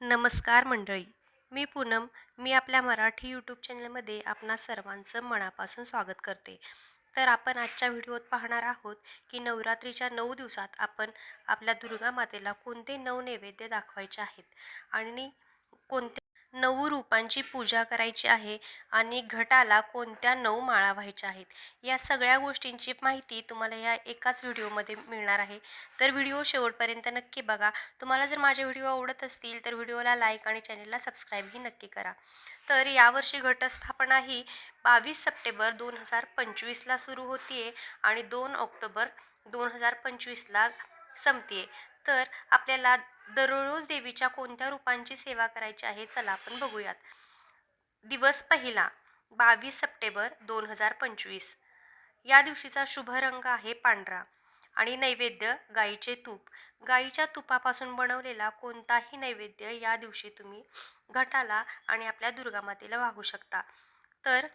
नमस्कार मंडळी मी पूनम मी आपल्या मराठी यूट्यूब चॅनलमध्ये आपणा सर्वांचं मनापासून स्वागत करते. तर आपण आजच्या व्हिडिओत पाहणार आहोत की नवरात्रीच्या नऊ दिवसात आपण आपल्या दुर्गा मातेला कोणते नऊ नैवेद्य दाखवायचे आहेत आणि कोणते नऊ रूपांची पूजा करायची आहे आणि घटाला कोणत्या नऊ माळा व्हायच्या आहेत? या सगळ्या गोष्टींची माहिती तुम्हाला या एकाच व्हिडिओमध्ये मिळणार आहे. तर व्हिडिओ शेवटपर्यंत नक्की बघा. तुम्हाला जर माझे व्हिडिओ आवडत असतील तर व्हिडिओला लाईक आणि चॅनलला सबस्क्राईबही नक्की करा. तर यावर्षी घटस्थापना ही बावीस सप्टेंबर दोन हजार पंचवीसला सुरू होतीये आहे आणि दोन ऑक्टोबर दोन हजार पंचवीसला संपते तर आपल्याला दररोज देवीच्या कोणत्या रूपांची सेवा करायची आहे चला आपण बघूयात. दिवस पहिला बावीस सप्टेंबर दोन हजार पंचवीस. या दिवशीचा शुभ रंग आहे पांढरा आणि नैवेद्य गाईचे तूप. गाईच्या तुपापासून बनवलेला कोणताही नैवेद्य या दिवशी तुम्ही घटाला आणि आपल्या दुर्गामातेला वाहू शकता. तर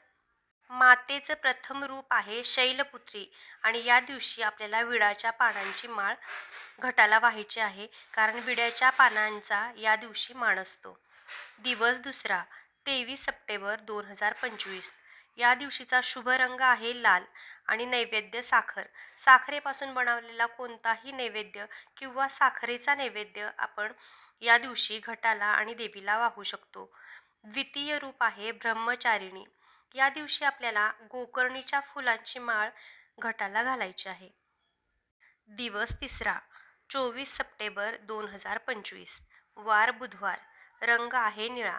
मातेचं प्रथम रूप आहे शैलपुत्री. आणि या दिवशी आपल्याला विडाच्या पानांची माळ घटाला व्हायची आहे. कारण विड्याच्या पानांचा या दिवशी मान असतो. दिवस दुसरा तेवीस सप्टेंबर दोन हजार पंचवीस. या दिवशीचा शुभ रंग आहे लाल आणि नैवेद्य साखर. साखरेपासून बनवलेला कोणताही नैवेद्य किंवा साखरेचा नैवेद्य आपण या दिवशी घटाला आणि देवीला वाहू शकतो. द्वितीय रूप आहे ब्रह्मचारिणी. या दिवशी आपल्याला गोकर्णीच्या फुलांची माळ घटाला घालायची आहे. दिवस तिसरा चोवीस सप्टेंबर दोन हजार पंचवीस वार बुधवार रंग आहे निळा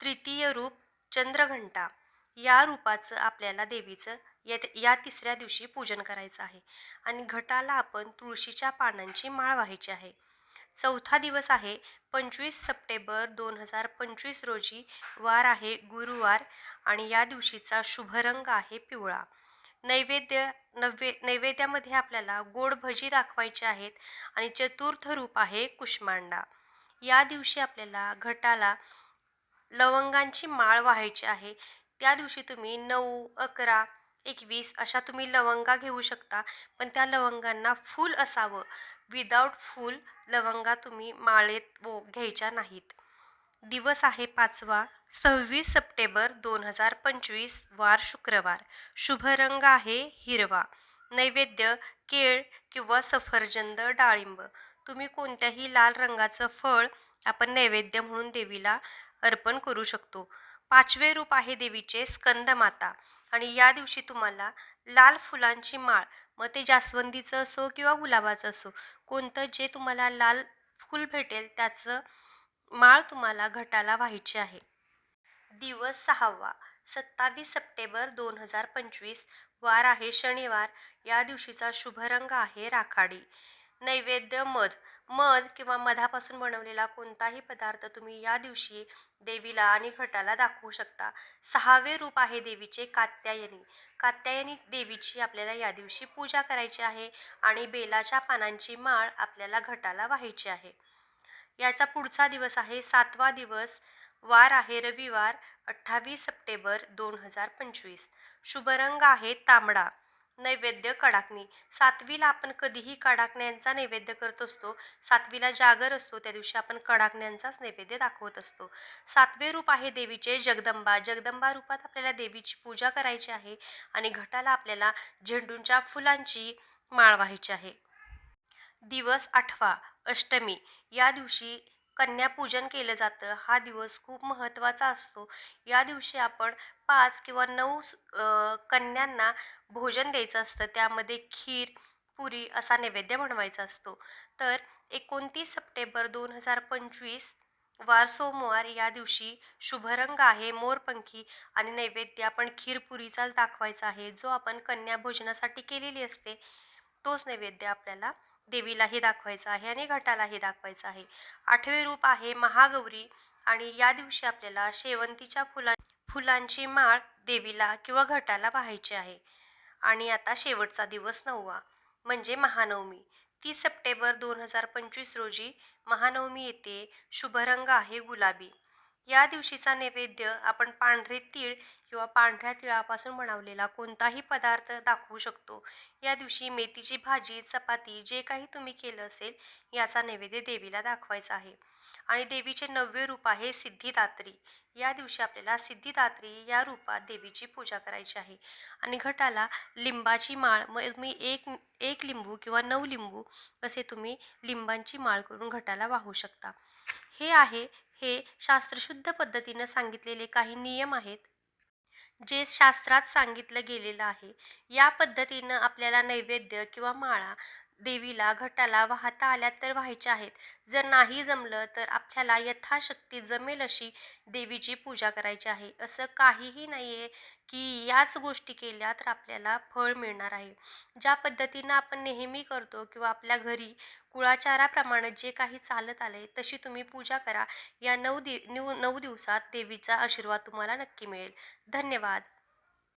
तृतीय रूप चंद्रघंटा. या रूपाचं आपल्याला देवीचं या या तिसऱ्या दिवशी पूजन करायचं आहे. आणि घटाला आपण तुळशीच्या पानांची माळ व्हायची आहे. चौथा दिवस आहे. पंचवीस सप्टेंबर दोन हजार पंचवीस रोजी वार आहे गुरुवार आणि या दिवशीचा शुभ रंग आहे पिवळा. नैवेद्य नैवे नैवेद्यामध्ये आपल्याला गोड भजी दाखवायचे आहेत आणि चतुर्थ रूप आहे कुष्मांडा. या दिवशी आपल्याला घटाला लवंगांची माळ व्हायची आहे. त्या दिवशी तुम्ही नऊ अकरा एकवीस अशा तुम्ही लवंगा घेऊ शकता पण त्या लवंगांना फूल असावं. विदाऊट फूल लवंगा तुम्ही माळेत वो घ्यायच्या नाहीत. दिवस आहे पाचवा सव्वीस सप्टेंबर दोन हजार पंचवीस वार शुक्रवार. शुभ रंग आहे हिरवा. नैवेद्य केळ किंवा सफरजंद डाळिंब. तुम्ही कोणत्याही लाल रंगाचं फळ आपण नैवेद्य म्हणून देवीला अर्पण करू शकतो. पाचवे रूप आहे देवीचे स्कंदमाता. आणि या दिवशी तुम्हाला लाल फुलांची माळ. मग ते जास्वंदीचं असो किंवा गुलाबाचं असो कोणतं जे तुम्हाला लाल फूल भेटेल त्याचं माळ तुम्हाला घटाला व्हायची आहे. दिवस सहावा सत्तावीस सप्टेंबर दोन हजार पंचवीस वार आहे शनिवार. या दिवशीचा शुभ रंग आहे राखाडी. नैवेद्य मध. मध किंवा मधापासून बनवलेला कोणताही पदार्थ तुम्ही या दिवशी देवीला आणि घटाला दाखवू शकता. सहावे रूप आहे देवीचे कात्यायनी. कात्यायनी देवीची आपल्याला या दिवशी पूजा करायची आहे आणि बेलाच्या पानांची माळ आपल्याला घटाला व्हायची आहे. याचा पुढचा दिवस आहे सातवा दिवस. वार आहे रविवार अठ्ठावीस सप्टेंबर दोन हजार पंचवीस. शुभ रंग आहे तांबडा. नैवेद्य कडाकणी. सातवीला आपण कधीही कडाकण्यांचा नैवेद्य करत असतो. सातवीला जागर असतो त्या दिवशी आपण कडाकण्यांचाच नैवेद्य दाखवत असतो. सातवे रूप आहे देवीचे जगदंबा. जगदंबा रूपात आपल्याला देवीची पूजा करायची आहे आणि घटाला आपल्याला झेंडूंच्या फुलांची माळ व्हायची आहे. दिवस आठवा अष्टमी. या दिवशी कन्यापूजन केलं जातं. हा दिवस खूप महत्त्वाचा असतो. या दिवशी आपण पाच किंवा नऊ कन्यांना भोजन द्यायचं असतं. त्यामध्ये खीर पुरी असा नैवेद्य बनवायचा असतो. तर एकोणतीस सप्टेंबर दोन हजार पंचवीस वार सोमवार या दिवशी शुभरंग आहे मोरपंखी आणि नैवेद्य आपण खीरपुरीचाच दाखवायचा आहे. जो आपण कन्या भोजनासाठी केलेली असते तोच नैवेद्य आपल्याला देवीलाही दाखवायचा आहे आणि घटालाही दाखवायचं आहे. आठवे रूप आहे महागौरी आणि या दिवशी आपल्याला शेवंतीच्या फुला फुलांची माळ देवीला किंवा घटाला पाहायची आहे. आणि आता शेवटचा दिवस नववा म्हणजे महानवमी. तीस सप्टेंबर दोन हजार पंचवीस रोजी महानवमी येते शुभरंग आहे गुलाबी. या दिवशीचा नैवेद्य आपण पांढरे तीळ किंवा पांढऱ्या तिळापासून बनवलेला कोणताही पदार्थ दाखवू शकतो. या दिवशी मेथीची भाजी चपाती जे काही तुम्ही केलं असेल याचा नैवेद्य देवीला दाखवायचा आहे. आणि देवीचे नववे रूप आहे सिद्धिदात्री. या दिवशी आपल्याला सिद्धिदात्री या रूपात देवीची पूजा करायची आहे. आणि घटाला लिंबाची माळ मग तुम्ही एक एक लिंबू किंवा नऊ लिंबू असे तुम्ही लिंबांची माळ करून घटाला वाहू शकता. हे आहे हे शास्त्रशुद्ध पद्धतीनं सांगितलेले काही नियम आहेत जे शास्त्रात सांगितलं गेलेलं आहे. या पद्धतीनं आपल्याला नैवेद्य किंवा माळा देवीला घटाला वाहता आल्या तर व्हायच्या आहेत. जर नाही जमलं तर आपल्याला यथाशक्ती जमेल अशी देवीची पूजा करायची आहे. असं काहीही नाही आहे की याच गोष्टी केल्या तर आपल्याला फळ मिळणार आहे. ज्या पद्धतीनं आपण नेहमी करतो किंवा आपल्या घरी कुळाचाराप्रमाणे जे काही चालत आले तशी तुम्ही पूजा करा. या नऊ दि नऊ नऊ दिवसात देवीचा आशीर्वाद तुम्हाला नक्की मिळेल. धन्यवाद.